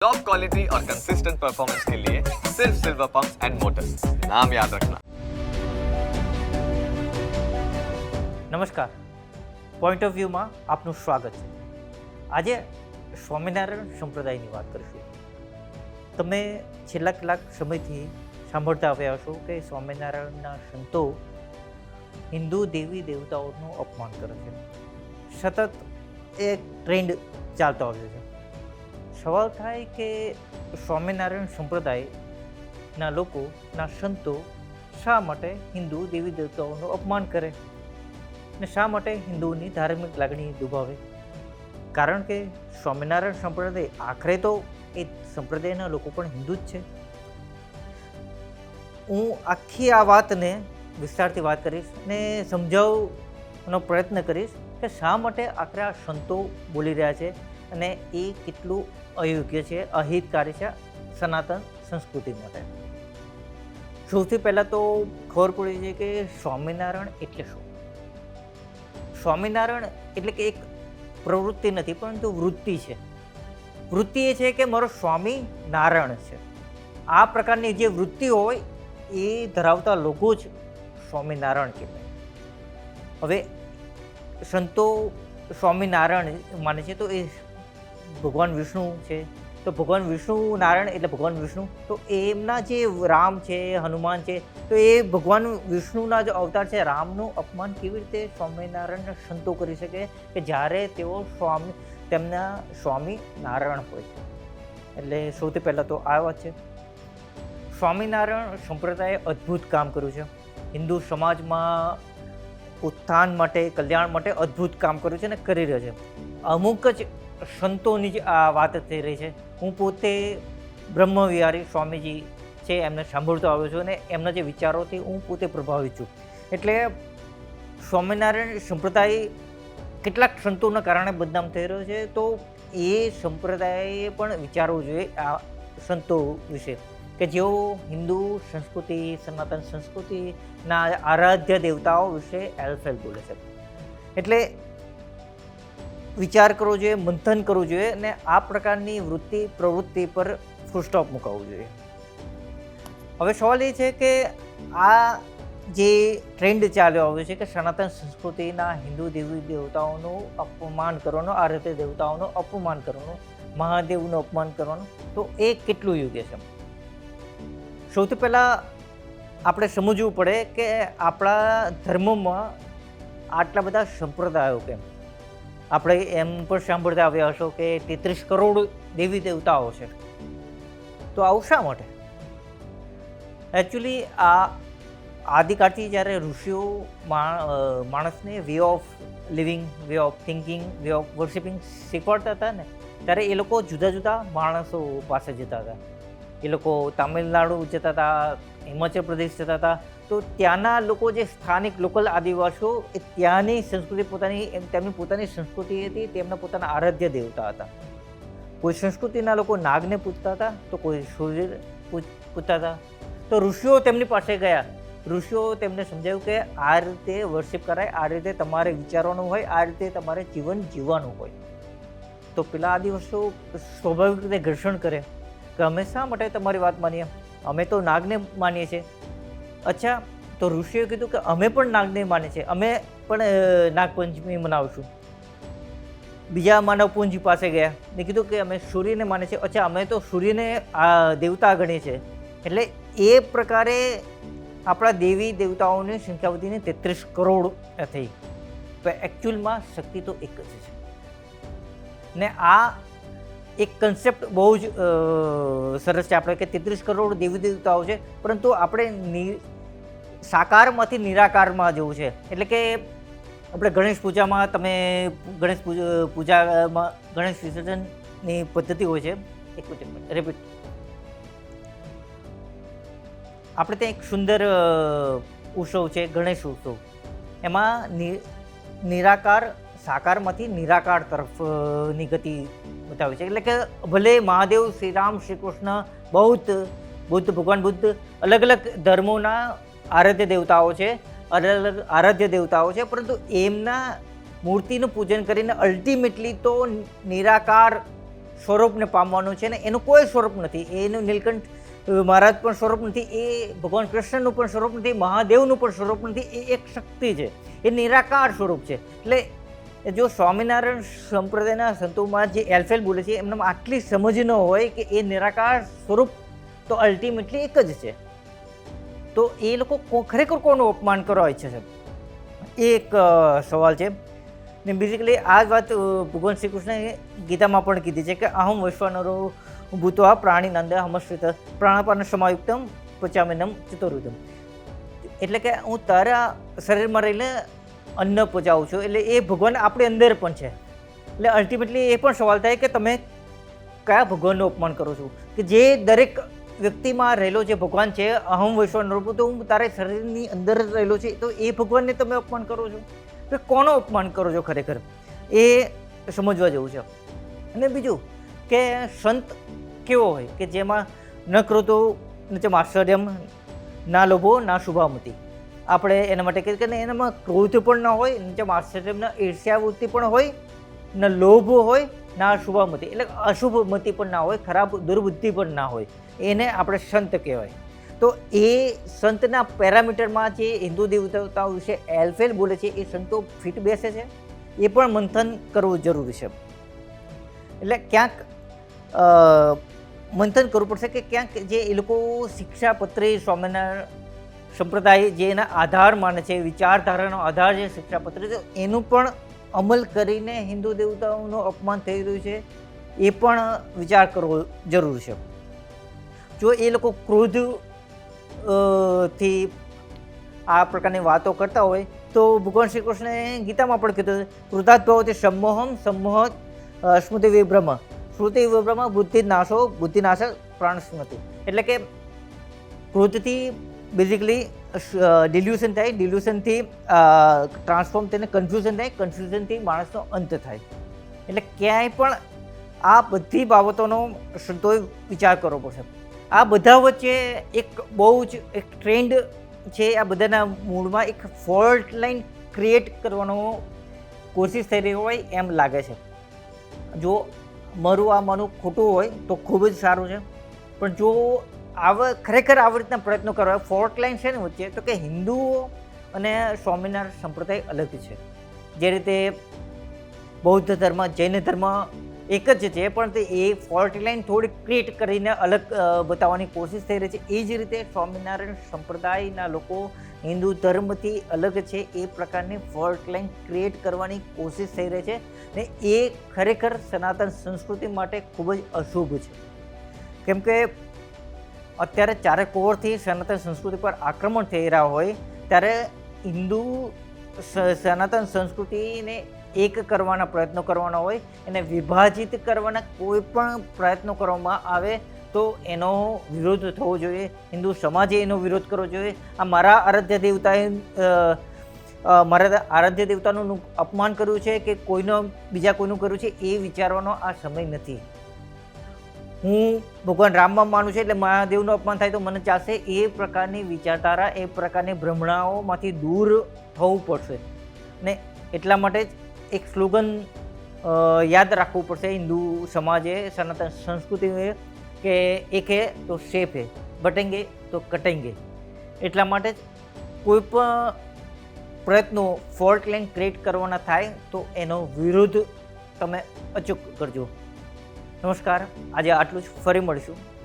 Top quality और consistent performance के लिए सिर्फ सिल्वर पंप एंड मोटर्स नाम याद रखना નમસ્કાર પોઈન્ટ ઓફ વ્યૂમાં આપનું સ્વાગત છે આજે સ્વામિનારાયણ સંપ્રદાયની વાત કરીશું તમે છેલ્લા કેટલાક સમયથી સાંભળતા આવ્યા છો કે સ્વામિનારાયણના સંતો હિન્દુ દેવી દેવતાઓનું અપમાન કરે છે સતત એક ટ્રેન્ડ ચાલતો આવ્યો છે સવાલ થાય કે સ્વામિનારાયણ સંપ્રદાયના લોકોના સંતો શા માટે હિન્દુ દેવી દેવતાઓનું અપમાન કરે? ને શા માટે હિન્દુઓની ધાર્મિક લાગણી દુભાવે? કારણ કે સ્વામિનારાયણ સંપ્રદાય આખરે તો એ સંપ્રદાયના લોકો પણ હિન્દુ જ છે. હું આખી આ વાતને વિસ્તારથી વાત કરીશ ને સમજાવવાનો પ્રયત્ન કરીશ કે શા માટે આખરે આ સંતો બોલી રહ્યા છે અને એ કેટલું અયોગ્ય છે, અહિતકારી છે સનાતન સંસ્કૃતિ માટે. સૌથી પહેલાં તો ખબર પડી છે કે સ્વામિનારાયણ એટલે શું? સ્વામિનારાયણ એટલે કે એક પ્રવૃત્તિ નથી, પરંતુ વૃત્તિ છે. વૃત્તિ એ છે કે મારો સ્વામી નારાયણ છે. આ પ્રકારની જે વૃત્તિ હોય એ ધરાવતા લોકો જ સ્વામિનારાયણ કહેવાય. હવે સંતો સ્વામિનારાયણ માને છે તો એ ભગવાન વિષ્ણુ છે. તો ભગવાન વિષ્ણુ નારાયણ એટલે ભગવાન વિષ્ણુ. તો એમના જે રામ છે, હનુમાન છે, તો એ ભગવાન વિષ્ણુના જે અવતાર છે. રામનું અપમાન કેવી રીતે સ્વામિનારાયણ સંતો કરી શકે? કે જ્યારે તેઓ સ્વામી, તેમના સ્વામી નારાયણ હોય છે. એટલે સૌથી પહેલાં તો આ વાત છે. સ્વામિનારાયણ સંપ્રદાયે અદ્ભુત કામ કર્યું છે. હિન્દુ સમાજમાં ઉત્થાન માટે, કલ્યાણ માટે અદ્ભુત કામ કર્યું છે અને કરી રહ્યો છે. અમુક જ સંતોની જ આ વાત થઈ રહી છે. હું પોતે બ્રહ્મવિહારી સ્વામીજી છે, એમને સાંભળતો આવ્યો છું અને એમના જે વિચારોથી હું પોતે પ્રભાવિત છું. એટલે સ્વામિનારાયણ સંપ્રદાય કેટલાક સંતોના કારણે બદનામ થઈ રહ્યો છે, તો એ સંપ્રદાયે પણ વિચારવું જોઈએ આ સંતો વિશે. કે જેઓ હિન્દુ સંસ્કૃતિ, સનાતન સંસ્કૃતિના આરાધ્ય દેવતાઓ વિશે એલફેલ બોલે છે. એટલે વિચાર કરવો જોઈએ, મંથન કરવું જોઈએ અને આ પ્રકારની વૃત્તિ, પ્રવૃત્તિ પર ફૂલસ્ટોપ મૂકાવવું જોઈએ. હવે સવાલ એ છે કે આ જે ટ્રેન્ડ ચાલ્યો આવ્યો છે કે સનાતન સંસ્કૃતિના હિન્દુ દેવી દેવતાઓનું અપમાન કરવાનું, આ રીતે દેવતાઓનું અપમાન કરવાનું, મહાદેવનું અપમાન કરવાનું, તો એ કેટલું યોગ્ય છે? સૌથી પહેલાં આપણે સમજવું પડે કે આપણા ધર્મમાં આટલા બધા સંપ્રદાયો કેમ? આપણે એમ પણ સાંભળતા આવ્યા હશો કે તેત્રીસ કરોડ દેવી દેવતાઓ છે. તો આવું શા માટે? એકચ્યુઅલી આ આદિકાળથી જ્યારે ઋષિઓ માણસને way of living way of thinking way of worshipping શીખવાડતા હતા ને, ત્યારે એ લોકો જુદા જુદા માણસો પાસે જતા હતા. એ લોકો તામિલનાડુ જતા હતા, હિમાચલ પ્રદેશ જતા હતા તો ત્યાંના લોકો જે સ્થાનિક લોકલ આદિવાસીઓ એ ત્યાંની સંસ્કૃતિ પોતાની તેમની પોતાની સંસ્કૃતિ હતી, તેમના પોતાના આરાધ્ય દેવતા હતા. કોઈ સંસ્કૃતિના લોકો નાગને પૂજતા હતા, તો કોઈ સૂર્ય પૂજતા હતા. તો ઋષિઓ તેમની પાસે ગયા. ઋષિઓ તેમને સમજાવ્યું કે આ રીતે વર્શિપ કરાય, આ રીતે તમારે વિચારવાનું હોય, આ રીતે તમારે જીવન જીવવાનું હોય. તો પેલા આદિવાસીઓ સ્વાભાવિક રીતે ઘર્ષણ કરે કે અમે શા માટે તમારી વાત માનીએ? અમે તો નાગને માનીએ છીએ. અચ્છા, તો ઋષિએ કીધું કે અમે પણ નાગને માને છે અમે પણ નાગપંચમી મનાવશું. બીજા માનવપુંજ પાસે ગયા. ને કીધું કે અમે સૂર્યને માને છે અચ્છા, અમે તો સૂર્યને આ દેવતા ગણીએ છીએ. એટલે એ પ્રકારે આપણા દેવી દેવતાઓની સંખ્યા વધીને તેત્રીસ કરોડ થઈ. પણ એકચ્યુઅલમાં શક્તિ તો એક જ છે. ને આ એક કન્સેપ્ટ બહુ જ સરસ છે. આપણે કે તેત્રીસ કરોડ દેવી દેવતાઓ છે, પરંતુ આપણે સાકારમાંથી નિરાકારમાં જવું છે. એટલે કે આપણે ગણેશ પૂજામાં તમે ગણેશ પૂજામાં ગણેશ વિસર્જનની પદ્ધતિ હોય છે. એક રિપીટ આપણે ત્યાં એક સુંદર ઉત્સવ છે, ગણેશ ઉત્સવ. એમાં નિરાકાર સાકારમાંથી નિરાકાર તરફની ગતિ બતાવે છે. એટલે કે ભલે મહાદેવ શ્રી રામ શ્રી કૃષ્ણ બૌદ્ધ, બુદ્ધ, ભગવાન બુદ્ધ, અલગ અલગ ધર્મોના આરાધ્ય દેવતાઓ છે, અલગ અલગ આરાધ્ય દેવતાઓ છે, પરંતુ એમના મૂર્તિનું પૂજન કરીને અલ્ટિમેટલી તો નિરાકાર સ્વરૂપને પામવાનું છે ને એનું કોઈ સ્વરૂપ નથી. એનું નીલકંઠ મહારાજ પણ સ્વરૂપ નથી, એ ભગવાન કૃષ્ણનું પણ સ્વરૂપ નથી, મહાદેવનું પણ સ્વરૂપ નથી, એ એક શક્તિ છે. એ નિરાકાર સ્વરૂપ છે. એટલે જો સ્વામિનારાયણ સંપ્રદાયના સંતોમાં જે એલ્ફેલ બોલે છે એમને આટલી સમજ ન હોય કે એ નિરાકાર સ્વરૂપ તો અલ્ટિમેટલી એક જ છે. તો એ લોકો ખરેખર કોનું અપમાન કરવા ઈચ્છે છે? એ એક સવાલ છે. ને બેઝિકલી આ જ વાત ભગવાન શ્રી કૃષ્ણએ ગીતામાં પણ કીધી છે કે અહમ વૈશ્વાનરો ભૂતવા પ્રાણી નંદ હમશ્રિત પ્રાણપાન સમાયુક્તમ પચામિનમ ચતુર્વિધમ. એટલે કે હું તારા શરીરમાં રહીને અન્ન પચાવું છું. એટલે એ ભગવાન આપણી અંદર પણ છે. એટલે અલ્ટિમેટલી એ પણ સવાલ થાય કે તમે કયા ભગવાનનું અપમાન કરો છો? કે જે દરેક વ્યક્તિમાં રહેલો જે ભગવાન છે, અહમ વૈશ્વન રૂપ તો હું તારા શરીરની અંદર રહેલો છે, તો એ ભગવાનને તમે અપમાન કરો છો? તો કોનો અપમાન કરો છો ખરેખર? એ સમજવા જેવું છે. અને બીજું કે સંત કેવો હોય? કે જેમાં ન ક્રોધો ન ચમ આશ્ચર્યમ ના લોભો, ના શુભામતી. આપણે એના માટે કહીએ કે એનામાં ક્રોધ પણ ન હોય નીચે ચ માશ્ચર્યમ ઈર્ષ્યાવૃત્તિ પણ હોય, ન લોભ હોય, ના શુભામતી એટલે અશુભ મતિ પણ ના હોય, ખરાબ દુર્બુદ્ધિ પણ ના હોય. એને આપણે સંત કહેવાય. તો એ સંતના પેરામીટરમાં જે હિન્દુ દેવતાઓ વિશે એલ્ફેલ બોલે છે, એ સંતો ફિટ બેસે છે. એ પણ મંથન કરવું જરૂરી છે. એટલે ક્યાંક મંથન કરવું પડશે કે ક્યાંક જે એ લોકો શિક્ષાપત્રે સ્વામિનારાયણ સંપ્રદાય જે એના આધાર માને છે, વિચારધારાનો આધાર છે, શિક્ષાપત્રી તો એનું પણ અમલ કરીને હિન્દુ દેવતાઓનું અપમાન થઈ રહ્યું છે, એ પણ વિચાર કરવો જરૂર છે. જો એ લોકો ક્રોધથી આ પ્રકારની વાતો કરતા હોય, તો ભગવાન શ્રી કૃષ્ણએ ગીતામાં પણ કીધું ક્રોધાત ભવતી સંમોહમ સંમોહ સ્મૃતિ વિભ્રમ. સ્મૃતિ વિભ્રમ બુદ્ધિ નાશો બુદ્ધિનાશ પ્રાણ સ્મૃતિ. એટલે કે ક્રોધથી બેઝિકલી ડિલ્યુશન થાય. ડિલ્યુશનથી ટ્રાન્સફોર્મ થઈને કન્ફ્યુઝન થાય. કન્ફ્યુઝનથી માણસનો અંત થાય. એટલે ક્યાંય પણ આ બધી બાબતોનો સંતોએ વિચાર કરવો પડશે. આ બધા વચ્ચે એક બહુ જ, એક ટ્રેન્ડ છે. આ બધાના મૂળમાં એક ફોલ્ટ લાઈન ક્રિએટ કરવાનો કોશિશ થઈ રહી હોય એમ લાગે છે. જો મારું આ માનું ખોટું હોય તો ખૂબ જ સારું છે. પણ જો આવા ખરેખર આવી રીતના પ્રયત્નો કરવા ફોર્ટ લાઈન છે ને વચ્ચે, તો કે હિન્દુઓ અને સ્વામિનારાયણ સંપ્રદાય અલગ છે. જે રીતે બૌદ્ધ ધર્મ, જૈન ધર્મ એક જ છે, પણ તે એ ફોલ્ટ લાઈન થોડી ક્રિએટ કરીને અલગ બતાવવાની કોશિશ થઈ રહી છે. એ જ રીતે સ્વામિનારાયણ સંપ્રદાયના લોકો હિન્દુ ધર્મથી અલગ છે, એ પ્રકારની ફોલ્ટ લાઈન ક્રિએટ કરવાની કોશિશ થઈ રહી છે ને એ ખરેખર સનાતન સંસ્કૃતિ માટે ખૂબ જ અશુભ છે. કેમ કે અત્યારે ચારે કોરથી સનાતન સંસ્કૃતિ પર આક્રમણ થઈ રહ્યા હોય, ત્યારે હિન્દુ સનાતન સંસ્કૃતિને એક કરવાના પ્રયત્નો કરવાના હોય, એને વિભાજિત કરવાના કોઈ પણ પ્રયત્નો કરવામાં આવે, તો એનો વિરોધ થવો જોઈએ. હિન્દુ સમાજે એનો વિરોધ કરવો જોઈએ. આ મારા આરાધ્ય દેવતાએ મારા આરાધ્ય દેવતાનું અપમાન કર્યું છે કે કોઈનો બીજા કોઈનું કર્યું છે એ વિચારવાનો આ સમય નથી. હું ભગવાન રામમાં માનું છું એટલે મહાદેવનું અપમાન થાય તો મને ચાલશે. એ પ્રકારની વિચારધારા, એ પ્રકારની ભ્રમણાઓમાંથી દૂર થવું પડશે. ને એટલા માટે જ એક સ્લોગન યાદ રાખવું પડશે હિન્દુ સમાજે, સનાતન સંસ્કૃતિએ કે એક હે તો સેફ હે, બટેંગે તો કટેંગે. એટલા માટે જ કોઈ પણ પ્રયત્નો ફોલ્ટ લાઈન ક્રિએટ કરવાના થાય તો એનો વિરોધ તમે અચૂક કરજો. નમસ્કાર. આજે આટલું જ. ફરી મળીશું.